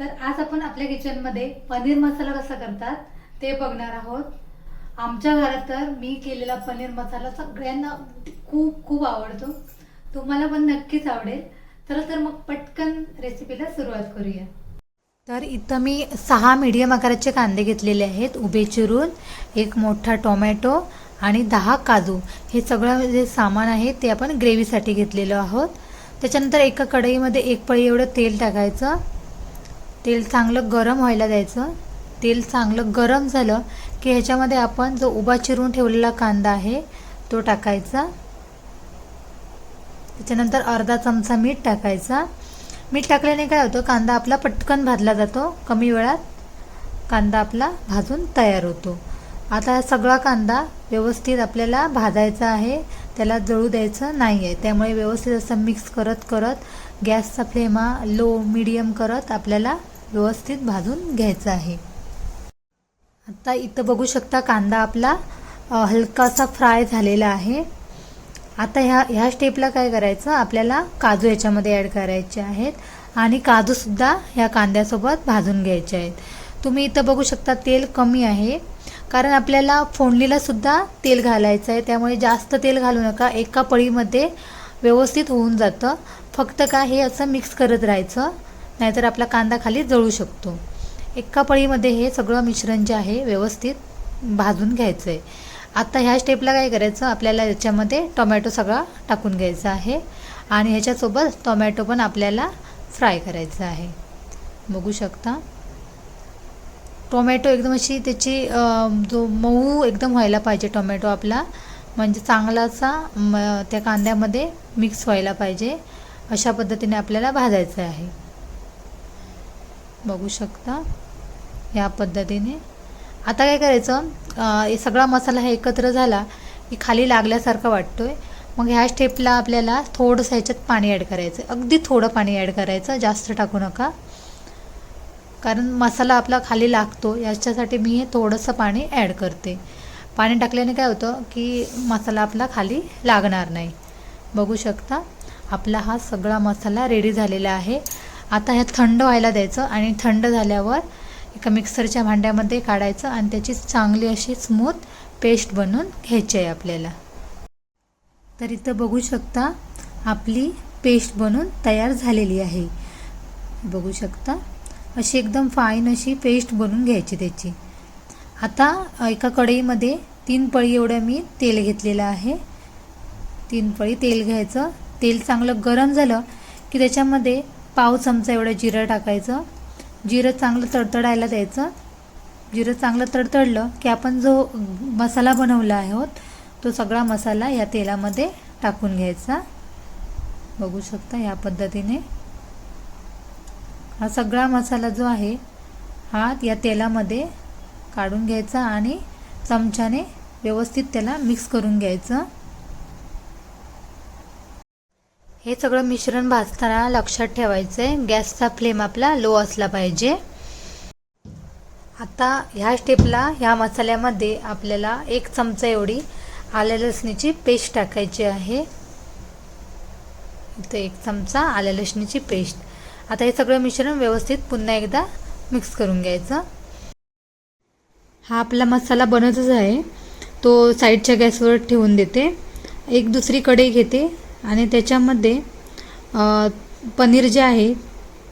तर आज आपण आपल्या किचनमध्ये पनीर मसाला कसा करतात ते बघणार आहोत. आमच्या घरात तर मी केलेला पनीर मसाला सगळ्यांना खूप खूप आवडतो. तुम्हाला पण नक्कीच आवडेल. तर तर मग पटकन रेसिपीला सुरुवात करूया. तर इथं मी सहा मीडियम आकाराचे कांदे घेतलेले आहेत उभे चिरून एक मोठा टोमॅटो आणि दहा काजू. हे सगळं जे सामान आहे ते आपण ग्रेव्हीसाठी घेतलेलो आहोत. त्याच्यानंतर एका कढईमध्ये एक पळी एवढं तेल टाकायचं. तेल चांगलं गरम व्हायला द्यायचं. तेल चांगलं गरम झालं की ह्याच्यामध्ये आपण जो उभा चिरून ठेवलेला कांदा आहे तो टाकायचा. त्याच्यानंतर अर्धा चमचा मीठ टाकायचा. मीठ टाकल्याने काय होतं कांदा आपला पटकन भाजला जातो कमी वेळात कांदा आपला भाजून तयार होतो. आता सगळा कांदा व्यवस्थित आपल्याला भाजायचा आहे. त्याला जळू द्यायचं नाही आहे त्यामुळे व्यवस्थित असं मिक्स करत करत गॅसचा फ्लेम हा लो मिडियम करत आपल्याला व्यवस्थित भाजून घ्यायचा आहे. आता इथं बघू शकता कांदा आपला हलकासा फ्राय झालेला आहे. आता ह्या ह्या स्टेपला काय करायचं? आपल्याला काजू याच्यामध्ये ॲड करायचे आहेत आणि काजूसुद्धा ह्या कांद्यासोबत भाजून घ्यायचे आहेत. तुम्ही इथं बघू शकता तेल कमी आहे. कारण आपल्याला फोडणीला सुद्धा तेल घालायचं आहे त्यामुळे जास्त तेल घालू नका. एका पळीमध्ये व्यवस्थित होऊन जातं. फक्त का हे असं मिक्स करत राहायचं. नाहीतर आपला कांदा खाली जळू शकतो. एका पळीमध्ये हे सगळं मिश्रण जे आहे व्यवस्थित भाजून घ्यायचं आहे आत्ता ह्या स्टेपला काय करायचं? आपल्याला याच्यामध्ये टोमॅटो सगळा टाकून घ्यायचा आहे. आणि ह्याच्यासोबत टोमॅटो पण आपल्याला फ्राय करायचं आहे. बघू शकता. टोमॅटो एकदम अशी त्याची जो मऊ एकदम व्हायला पाहिजे टोमॅटो आपला म्हणजे चांगला असा म, त्या कांद्यामध्ये मिक्स व्हायला पाहिजे. अशा पद्धतीने आपल्याला भाजायचं आहे. बघू शकता? या पद्धतीने. आता काय करायचं? हे सगळा मसाला हा एकत्र झाला की खाली लागल्यासारखा वाटतो आहे मग ह्या स्टेपला आपल्याला थोडंसं ह्याच्यात पाणी ॲड करायचं. अगदी थोडं पाणी ॲड करायचं. जास्त टाकू नका. कारण मसाला आपला खाली लागतो याच्यासाठी मी हे थोडंसं पाणी ॲड करते. पाणी टाकल्याने काय होतं की मसाला आपला खाली लागणार नाही. बघू शकता आपला हा सगळा मसाला रेडी झालेला आहे. आता हे थंड व्हायला द्यायचं आणि थंड झाल्यावर एका मिक्सरच्या भांड्यामध्ये काढायचं आणि त्याची चांगली अशी स्मूथ पेस्ट बनवून घ्यायची आहे आपल्याला. तर इथं बघू शकता आपली पेस्ट बनवून तयार झालेली आहे. बघू शकता. अशी एकदम फाईन अशी पेस्ट बनवून घ्यायची त्याची. आता एका कढईमध्ये तीन पळी एवढं मी तेल घेतलेलं आहे. तीन पळी तेल घ्यायचं. तेल चांगलं गरम झालं की त्याच्यामध्ये पाव चमचा एवढं जिरं टाकायचं. जिरं चांगलं तडतडायला द्यायचं. जिरं चांगलं तडतडलं की आपण जो मसाला बनवला आहोत तो सगळा मसाला या तेलामध्ये टाकून घ्यायचा. बघू शकता या पद्धतीने. हा सगळा मसाला जो आहे हा या तेलामध्ये काढून घ्यायचा आणि चमच्याने व्यवस्थित त्याला मिक्स करून घ्यायचं. हे सगळं मिश्रण भाजताना लक्षात ठेवायचं आहे गॅसचा फ्लेम आपला लो असला पाहिजे. आता ह्या स्टेपला ह्या मसाल्यामध्ये आपल्याला एक चमचा एवढी आल्या लसणीची पेस्ट टाकायची आहे. इथं एक चमचा आल्या लसणीची पेस्ट. आता हे सगळं मिश्रण व्यवस्थित पुन्हा एकदा मिक्स करून घ्यायचं. हा आपला मसाला बनतच आहे. तो साईडच्या गॅसवर ठेवून देते. एक दुसरी कढई घेते आणि त्याच्यामध्ये पनीर जे आहे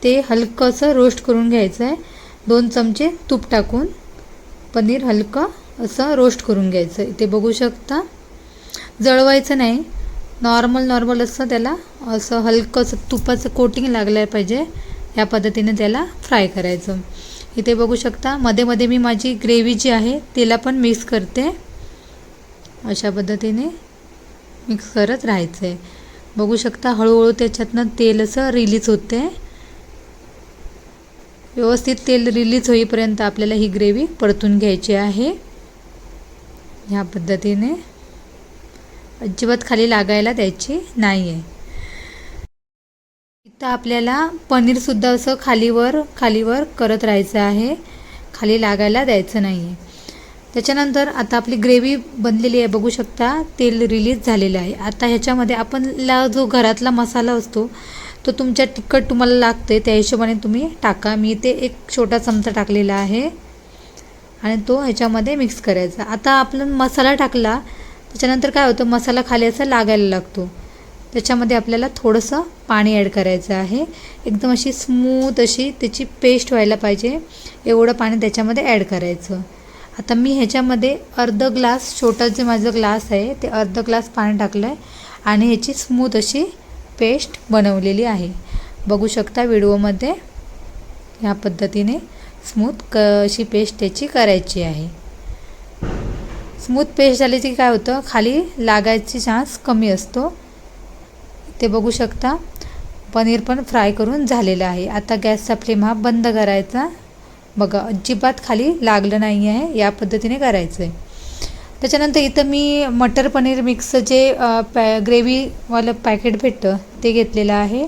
ते हलकंसं रोस्ट करून घ्यायचं आहे. दोन चमचे तूप टाकून पनीर हलकं असं रोस्ट करून घ्यायचं इथे बघू शकता. जळवायचं नाही. नॉर्मल नॉर्मल असं त्याला असं हलकं असं तुपाचं कोटिंग लागलं पाहिजे या पद्धतीने त्याला फ्राय करायचं. इथे बघू शकता मध्ये मध्ये मी माझी ग्रेव्ही जी आहे तिला पण मिक्स करते. अशा पद्धतीने मिक्स करत राहायचं आहे बघू शकता हळूहळू त्याच्यातनं तेल असं रिलीज होते व्यवस्थित तेल रिलीज होईपर्यंत आपल्याला ही ग्रेव्ही परतून घ्यायची आहे. ह्या पद्धतीने. अजिबात खाली लागायला द्यायची नाही आहे इथं आपल्याला पनीरसुद्धा असं खालीवर खालीवर करत राहायचं आहे. खाली लागायला द्यायचं नाही आहे त्याच्यानंतर आता आपली ग्रेव्ही बनलेली आहे. बघू शकता तेल रिलीज झालेलं आहे. आता ह्याच्यामध्ये आपण ला जो घरातला मसाला असतो तो तुमच्या तिखट तुम्हाला लागते त्या हिशोबाने तुम्ही टाका. मी इथे एक छोटा चमचा टाकलेला आहे. आणि तो ह्याच्यामध्ये मिक्स करायचा. आता आपण मसाला टाकला त्याच्यानंतर काय होतं मसाला खाली असा लागायला लागतो. त्याच्यामध्ये आपल्याला थोडंसं पाणी ॲड करायचं आहे. एकदम अशी स्मूथ अशी त्याची पेस्ट व्हायला पाहिजे. एवढं पाणी त्याच्यामध्ये ॲड करायचं. आता मी ह्याच्यामध्ये अर्ध ग्लास छोटा जे माझं ग्लास आहे ते अर्ध ग्लास पाणी टाकलं आहे आणि ह्याची स्मूथ अशी पेस्ट बनवलेली आहे. बघू शकता व्हिडिओमध्ये ह्या पद्धतीने स्मूथ क अशी पेस्ट त्याची करायची आहे. स्मूथ पेस्ट झाली की काय होतं? खाली लागायची चान्स कमी असतो. ते बघू शकता. पनीर पण फ्राय करून झालेलं आहे. आता गॅसचा फ्लेम हा बंद करायचा. बघा अजिबात खाली लागलं नाही आहे. या पद्धतीने करायचं आहे त्याच्यानंतर इथं मी मटर पनीर मिक्सचं जे पॅ ग्रेव्हीवालं पॅकेट भेटतं ते घेतलेलं आहे.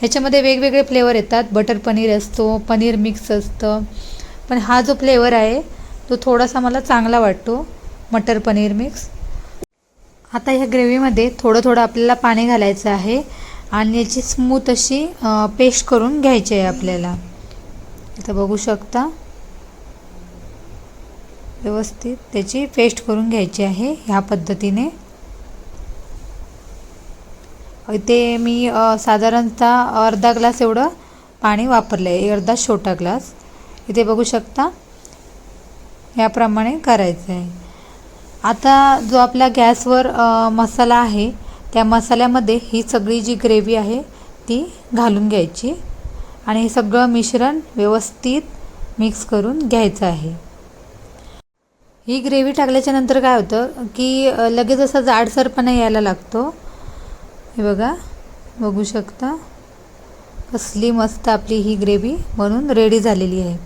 ह्याच्यामध्ये वेगवेगळे फ्लेवर येतात. बटर पनीर असतो पनीर मिक्स असतं. पण हा जो फ्लेवर आहे तो थोडासा मला चांगला वाटतो. मटर पनीर मिक्स. आता ह्या ग्रेव्हीमध्ये थोडं थोडं आपल्याला पाणी घालायचं आहे आणि याची स्मूथ अशी पेस्ट करून घ्यायची आहे आपल्याला. इथं बघू शकता. व्यवस्थित त्याची पेस्ट करून घ्यायची आहे ह्या पद्धतीने. इथे मी साधारणतः अर्धा ग्लास एवढं पाणी वापरलं आहे अर्धा छोटा ग्लास इथे बघू शकता. याप्रमाणे करायचं आहे आता जो आपल्या गॅसवर मसाला आहे त्या मसाल्यामध्ये ही सगळी जी ग्रेव्ही आहे ती घालून घ्यायची. आणि हे सगळं मिश्रण व्यवस्थित मिक्स करून घ्यायचं आहे. ही ग्रेव्ही टाकल्याच्या नंतर काय होतं की लगेच असा जाडसरपणा यायला लागतो. हे बघा बघू शकता. कसली मस्त आपली ही ग्रेव्ही बनून रेडी झालेली आहे.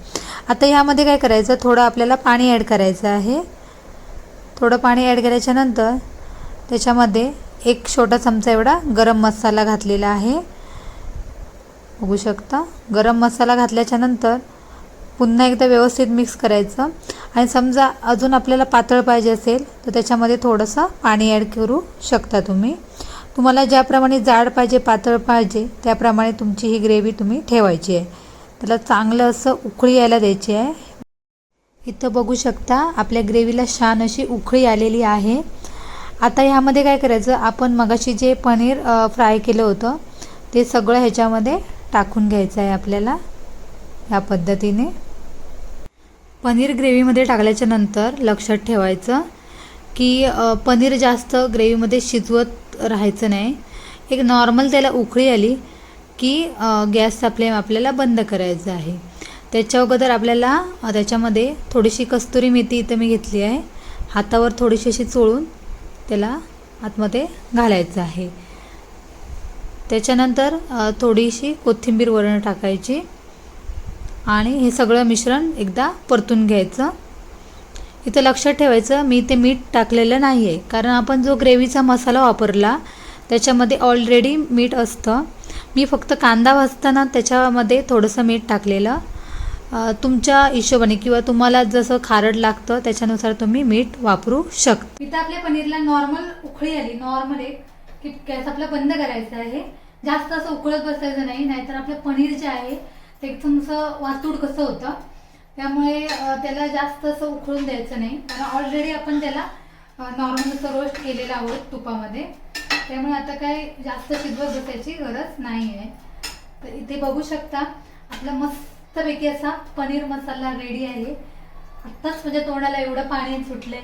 आता ह्यामध्ये काय करायचं थोडं आपल्याला पाणी ॲड करायचं आहे. थोडं पाणी ॲड केल्याच्यानंतर त्याच्यामध्ये एक छोटा चमचा एवढा गरम मसाला घातलेला आहे. बघू शकता? गरम मसाला घातल्याच्यानंतर पुन्हा एकदा व्यवस्थित मिक्स करायचं. आणि समजा अजून आपल्याला पातळ पाहिजे असेल तर त्याच्यामध्ये थोडंसं पाणी ॲड करू शकता तुम्ही. तुम्हाला ज्याप्रमाणे जाड पाहिजे पातळ पाहिजे त्याप्रमाणे तुमची ही ग्रेव्ही तुम्ही ठेवायची आहे. त्याला चांगलं असं उकळी यायला द्यायची आहे. इथं बघू शकता आपल्या ग्रेव्हीला छान अशी उकळी आलेली आहे. आता ह्यामध्ये काय करायचं आपण मगाशी जे पनीर फ्राय केलं होतं ते सगळं ह्याच्यामध्ये टाकून घ्यायचं आहे आपल्याला ह्या पद्धतीने. पनीर ग्रेव्हीमध्ये टाकल्याच्या नंतर लक्षात ठेवायचं की पनीर जास्त ग्रेव्हीमध्ये शिजवत राहायचं नाही. एक नॉर्मल त्याला उकळी आली की गॅसचा फ्लेम आपल्याला बंद करायचा आहे. त्याच्या अगोदर आपल्याला त्याच्यामध्ये थोडीशी कस्तुरी मेथी इथं मी घेतली आहे. हातावर थोडीशी अशी चोळून त्याला आतमध्ये घालायचं आहे. त्याच्यानंतर थोडीशी कोथिंबीर वरण टाकायची आणि हे सगळं मिश्रण एकदा परतून घ्यायचं. इथं लक्षात ठेवायचं मी ते मीठ टाकलेलं नाही आहे कारण आपण जो ग्रेव्हीचा मसाला वापरला त्याच्यामध्ये ऑलरेडी मीठ असतं. मी फक्त कांदा भाजताना त्याच्यामध्ये थोडंसं मीठ टाकलेलं. तुमच्या हिशोबाने किंवा तुम्हाला जसं खारड लागतं त्याच्यानुसार तुम्ही मीठ वापरू शकता. इथं आपल्या पनीरला नॉर्मल उकळी आली. नॉर्मल एक की गॅस आपला बंद करायचा आहे. जास्त असं उकळत बसायचं नाही. नाहीतर आपलं पनीर जे आहे ते एकदम असं वातूड कसं होतं त्यामुळे त्याला जास्त असं उकळून द्यायचं नाही. कारण ऑलरेडी आपण त्याला नॉर्मल असं रोस्ट केलेलं आहोत तुपामध्ये त्यामुळे आता काय जास्त शिजवत बसायची गरज नाही आहे तर इथे बघू शकता आपलं मस्त मस्तपैकी असा पनीर मसाला रेडी आहे. आत्ताच म्हणजे तोंडाला एवढं पाणी सुटले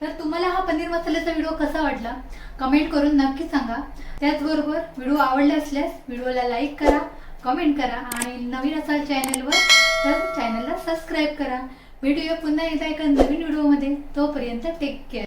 तर तुम्हाला हा पनीर मसाल्याचा व्हिडिओ कसा वाटला कमेंट करून नक्की सांगा. त्याचबरोबर व्हिडिओ आवडला असल्यास व्हिडिओला लाईक करा कमेंट करा आणि नवीन असाल चॅनलवर तर चॅनलला सबस्क्राईब करा. व्हिडिओ पुन्हा एकदा एका नवीन व्हिडिओमध्ये तोपर्यंत टेक केअर